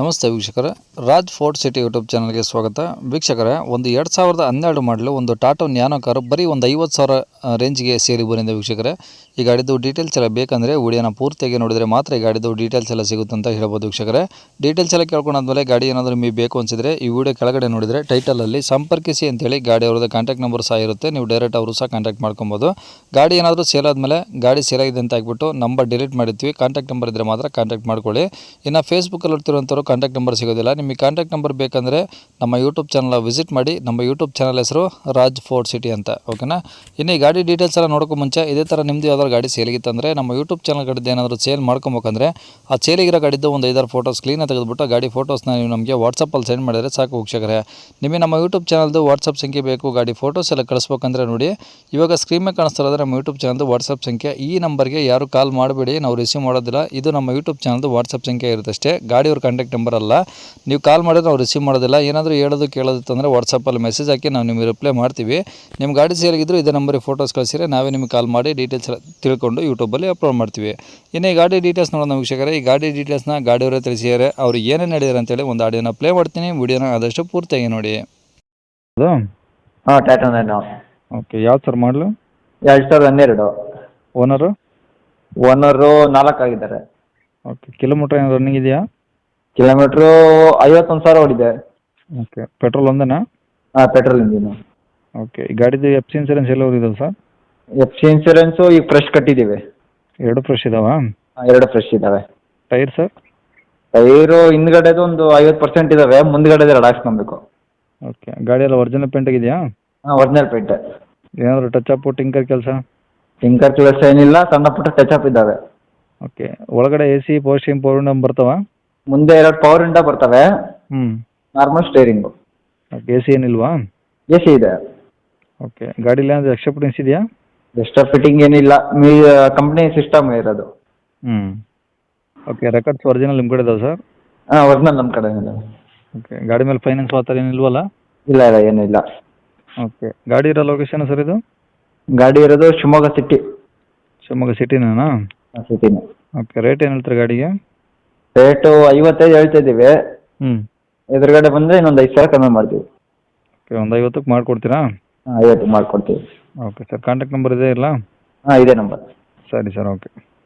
ನಮಸ್ತೆ ವೀಕ್ಷಕರೇ. Raj fort city YouTube ಚಾನಲ್ಗೆ ಸ್ವಾಗತ. ವೀಕ್ಷಕರೇ, ಒಂದು ಎರಡು ಸಾವಿರದ ಹನ್ನೆರಡು ಮಾಡಲು ಒಂದು ಟಾಟೋ ನ್ಯಾನೋ ಕಾರು ಬರೀ ಒಂದು ಐವತ್ತು ಸಾವಿರ ರೇಂಜ್ಗೆ ಸೇರಿ ಬಂದಿದೆ ವೀಕ್ಷಕರೇ. ಈ ಗಾಡಿದು ಡೀಟೇಲ್ಸ್ ಎಲ್ಲ ಬೇಕಂದರೆ ವಿಡಿಯೋನ ಪೂರ್ತಿಯಾಗಿ ನೋಡಿದರೆ ಮಾತ್ರ ಈ ಗಾಡಿದು ಡೀಟೇಲ್ಸ್ ಎಲ್ಲ ಸಿಗುತ್ತೆ ಅಂತ ಹೇಳ್ಬೋದು ವೀಕ್ಷಕರೇ. ಡೀಟೇಲ್ಸ್ ಎಲ್ಲ ಕೇಳ್ಕೊಂಡಾದ್ಮೇಲೆ ಗಾಡಿ ಏನಾದರೂ ನಿಮಗೆ ಬೇಕು ಅನಿಸಿದರೆ ಈ ವಿಡಿಯೋ ಕೆಳಗಡೆ ನೋಡಿದರೆ ಟೈಟಲಲ್ಲಿ ಸಂಪರ್ಕಿಸಿ ಅಂತೇಳಿ ಗಾಡಿ ಅವ್ರದ್ದು ಕಾಂಟ್ಯಾಕ್ಟ್ ನಂಬರ್ ಸಹ ಇರುತ್ತೆ. ನೀವು ಡೈರೆಕ್ಟ್ ಅವರು ಸಹ ಕಾಂಟ್ಯಾಕ್ಟ್ ಮಾಡ್ಕೊಬೋದು. ಗಾಡಿ ಏನಾದರೂ ಸೇಲ್ ಆದಮೇಲೆ ಗಾಡಿ ಸೇಲ್ ಆಗಿದೆ ಅಂತ ಹಾಕ್ಬಿಟ್ಟು ನಂಬರ್ ಡಿಲೀಟ್ ಮಾಡಿರ್ತೀವಿ. ಕಾಂಟ್ಯಾಕ್ಟ್ ನಂಬರ್ ಇದ್ದರೆ ಮಾತ್ರ ಕಾಂಟ್ಯಾಕ್ಟ್ ಮಾಡ್ಕೊಳ್ಳಿ. ಇನ್ನು ಫೇಸ್ಬುಕ್ಕಲ್ಲಿ ಇರ್ತಿರೋಂಥವ್ರು ಕಾಂಟ್ಯಾಕ್ಟ್ ನಂಬರ್ ಸಿಗೋದಿಲ್ಲ. ನಿಮಗೆ ಕಾಂಟ್ಯಾಕ್ಟ್ ನಂಬರ್ ಬೇಕಂದರೆ ನಮ್ಮ ಯೂಟ್ಯೂಬ್ ಚಾನಲ್ ವಿಸಿಟ್ ಮಾಡಿ, ನಮ್ಮ ಯೂಟ್ಯೂಬ್ ಚಾನಲ್ ಹೆಸರು ರಾಜ್ ಫೋರ್ಟ್ ಸಿಟಿ ಅಂತ ಓಕೆನಾ ಇನ್ನು ಗಾಡಿ ಡೀಟೇಲ್ಸ್ ಎಲ್ಲ ನೋಡೋಕ್ಕೂ ಮುಂಚೆ ಇದೇ ಥರ ನಿಮ್ಮದು ಯಾವ್ದಾದ್ರು ಗಾಡಿ ಸೇಲಿಗಿತ್ತಂದರೆ ನಮ್ಮ ಯೂಟ್ಯೂಬ್ ಚಾನಲ್ ಕಡೆದು ಏನಾದರೂ ಸೇಲ್ ಮಾಡ್ಕೊಬೇಕಂದ್ರೆ ಆ ಸೇಲಿಗಿರೋ ಗಾಡಿದ್ದು ಒಂದು ಐದಾರು ಫೋಟೋಸ್ ಕ್ಲೀನಾಗಿ ತೆಗೆದುಬಿಟ್ಟು ಗಾಡಿ ಫೋಟೋಸ್ನ ನೀವು ನಮಗೆ ವಾಟ್ಸಪ್ಪಲ್ಲಿ ಸೆಂಡ್ ಮಾಡಿದರೆ ಸಾಕು ವೀಕ್ಷಕರೇ. ನಿಮಗೆ ನಮ್ಮ ಯೂಟ್ಯೂಬ್ ಚಾನಲ್ದು ವಾಟ್ಸಪ್ ಸಂಖ್ಯೆ ಬೇಕು, ಗಾಡಿ ಫೋಟೋಸ್ ಎಲ್ಲ ಕಳಿಸ್ಬೇಕಂದ್ರೆ ನೋಡಿ. ಇವಾಗ ಸ್ಕ್ರೀನ್ ಮೇಲೆ ನಮ್ಮ ಯೂಟ್ಯೂಬ್ ಚಾನಲ್ದು ವಾಟ್ಸಪ್ ಸಂಖ್ಯೆ. ಈ ನಂಬರ್ಗೆ ಯಾರು ಕಾಲ್ ಮಾಡಬೇಡಿ, ನಾವು ರಿಸೀವ್ ಮಾಡೋದಿಲ್ಲ. ಇದು ನಮ್ಮ ಯೂಟ್ಯೂಬ್ ಚಾನಲ್ದು ವಾಟ್ಸಪ್ ಸಂಖ್ಯೆ ಇರುತ್ತೆ ಅಷ್ಟೇ. ಗಾಡಿಯವ್ರ ಕಾಂಟ್ಯಾಕ್ಟ್ ನಂಬರ್ ಅಲ್ಲ. ನೀವು ಕಾಲ್ ಮಾಡಿದ್ರೆ ನಾವು ರಿಸೀವ್ ಮಾಡೋದಿಲ್ಲ. ಏನಾದರೂ ಹೇಳೋದು ಕೇಳೋದು ಅಂದರೆ ವಾಟ್ಸಪ್ಪಲ್ಲಿ ಮೆಸೇಜ್ ಹಾಕಿ ನಾವು ನಿಮಗೆ ರಿಪ್ಲೈ ಮಾಡ್ತೀವಿ. ನಿಮ್ಮ ಗಾಡಿ ಸೇರಿಗಿದ್ರು ಇದೇ ನಂಬರಿಗೆ ಫೋಟೋಸ್ ಕಳಿಸಿದ್ರೆ ನಾವೇ ನಿಮಗೆ ಕಾಲ್ ಮಾಡಿ ಡೀಟೇಲ್ಸ್ ತಿಳ್ಕೊಂಡು ಯೂಟ್ಯೂಬಲ್ಲಿ ಅಪ್ಲೋಡ್ ಮಾಡ್ತೀವಿ. ಇನ್ನು ಈ ಗಾಡಿ ಡೀಟೇಲ್ಸ್ ನೋಡೋಣ ವೀಕ್ಷಕರೇ. ಈ ಗಾಡಿ ಡೀಟೇಲ್ಸ್ನ ಗಾಡಿಯವರೇ ತಿಳಿಸಿದ್ದಾರೆ. ಅವ್ರು ಏನೇನು ಹೇಳಿದಾರೆ ಅಂತೇಳಿ ಒಂದು ಆಡಿಯೋನ ಪ್ಲೇ ಮಾಡ್ತೀನಿ. ವಿಡಿಯೋನ ಆದಷ್ಟು ಪೂರ್ತಿಯಾಗಿ ನೋಡಿ. ಅದು ಹಾಂ ಟಾಟಾ ನ್ಯಾನೋ ಓಕೆ ಯಾವ್ದು ಸರ್ ಮಾಡಲು ಎರಡು ಸಾವಿರದ ಹನ್ನೆರಡು. ಓನರು ಓನರು ನಾಲ್ಕು ಆಗಿದ್ದಾರೆ. ಓಕೆ ಕಿಲೋಮೀಟರ್ ಏನು ರನ್ನಿಂಗ್ ಇದೆಯಾ? ಕಿಲೋಮೀಟ್ರು ಐವತ್ತೊಂದು ಸಾವಿರ ಓಡಿದೆ. ಓಕೆ ಪೆಟ್ರೋಲ್ ಒಂದೇನಾ? ಹಾಂ ಪೆಟ್ರೋಲ್ ಇಂಜಿನು ಓಕೆ ಈ ಗಾಡಿದು ಎಫ್ ಸಿ ಇನ್ಸೂರೆನ್ಸ್ ಎಲ್ಲ ಇದಾವೆ ಸರ್ ಎಫ್ ಸಿ ಇನ್ಸೂರೆನ್ಸು ಈಗ ಫ್ರೆಶ್ ಕಟ್ಟಿದ್ದೀವಿ ಎರಡು ಫ್ರೆಶ್ ಇದಾವಾ? ಹಾಂ, ಎರಡು ಫ್ರೆಶ್ ಇದ್ದಾವೆ ಟೈರ್ ಸರ್ ಟೈರು ಹಿಂದ್ಗಡೆದು ಒಂದು ಐವತ್ತು ಪರ್ಸೆಂಟ್ ಇದ್ದಾವೆ ಮುಂದ್ಗಡೆದು ಎರಡು ಹಾಕ್ಸ್ಕೊಬೇಕು ಓಕೆ ಗಾಡಿ ಎಲ್ಲ ಒರಿಜಿನಲ್ ಪೇಂಟ್ ಆಗಿದೆಯಾ? ಹಾಂ ಒರಿಜಿನಲ್ ಪೇಂಟ್ ಏನಾದರೂ ಟಚ್ ಅಪ್ ಟಿಂಕರ್ ಕೆಲಸ? ಟಿಂಕರ್ ಕೆಲಸ ಏನಿಲ್ಲ ಸಣ್ಣ ಪುಟ್ಟ ಟಚ್ ಅಪ್ ಇದ್ದಾವೆ ಓಕೆ ಒಳಗಡೆ ಎ ಸಿ ಪೋಸ್ಟಿಂಗ್ ಪವರ್ ಬರ್ತಾವ? ಮುಂದೆ ಎರಡು ಪವರ್ ಇಂಡ ಬರ್ತವೆ. ಹ್ಞೂ normal steering okay A C ಏನಿಲ್ವಾ? A C ಇದೆ. ಓಕೆ ಗಾಡೀಲಿ ಏನಾದರೂ ಎಕ್ಸ್ಟ್ರಾ ಫಿಟ್ಟಿಂಗ್ಸ್ ಇದೆಯಾ? ಎಕ್ಸ್ಟ್ರಾ ಫಿಟ್ಟಿಂಗ್ ಏನಿಲ್ಲ. ಮೀ ಕಂಪ್ನಿ ಸಿಸ್ಟಮ್ ಇರೋದು. ಹ್ಞೂ ಓಕೆ ರೆಕಾರ್ಡ್ಸ್ ಒರಿಜಿನಲ್ ನಿಮ್ಮ ಕಡೆ ಇದಾವೆ ಸರ್ ಹಾಂ ಒರಿಜಿನಲ್ ನಮ್ಮ ಕಡೆ ಇದೆ ಓಕೆ ಗಾಡಿ ಮೇಲೆ ಫೈನಾನ್ಸ್ ಆ ಥರ ಏನಿಲ್ವಲ್ಲ? ಇಲ್ಲ ಇಲ್ಲ ಏನಿಲ್ಲ ಓಕೆ ಗಾಡಿ ಇರೋ ಲೊಕೇಶನ್ ಸರ್ ಇದು? ಗಾಡಿ ಇರೋದು ಶಿವಮೊಗ್ಗ ಸಿಟಿ ಶಿವಮೊಗ್ಗ ಸಿಟಿನಾ ಸಿಟಿನೇ ಓಕೆ ರೇಟ್ ಏನು ಹೇಳ್ತಾರೆ ಗಾಡಿಗೆ? ರೇಟು ಐವತ್ತೈದು ಹೇಳ್ತಿದ್ದೀವಿ ಹ್ಞೂ ಎದುರುಗಡೆ ಬಂದ್ರೆ ಇನ್ನೊಂದು ಐದು ಸಾವಿರ ಕಮ್ಮಿ ಮಾಡ್ತೀವಿ. ಓಕೆ ಒಂದು ಐವತ್ತಕ್ಕೆ ಮಾಡ್ಕೊಡ್ತೀರಾ? ಹಾಂ ಐವತ್ತು ಮಾಡ್ಕೊಡ್ತೀವಿ. ಓಕೆ ಸರ್ ಕಾಂಟ್ಯಾಕ್ಟ್ ನಂಬರ್ ಇದೆ ಇಲ್ಲ? ಹಾಂ ಇದೇ ನಂಬರ್ ಸರಿ ಸರ್ ಓಕೆ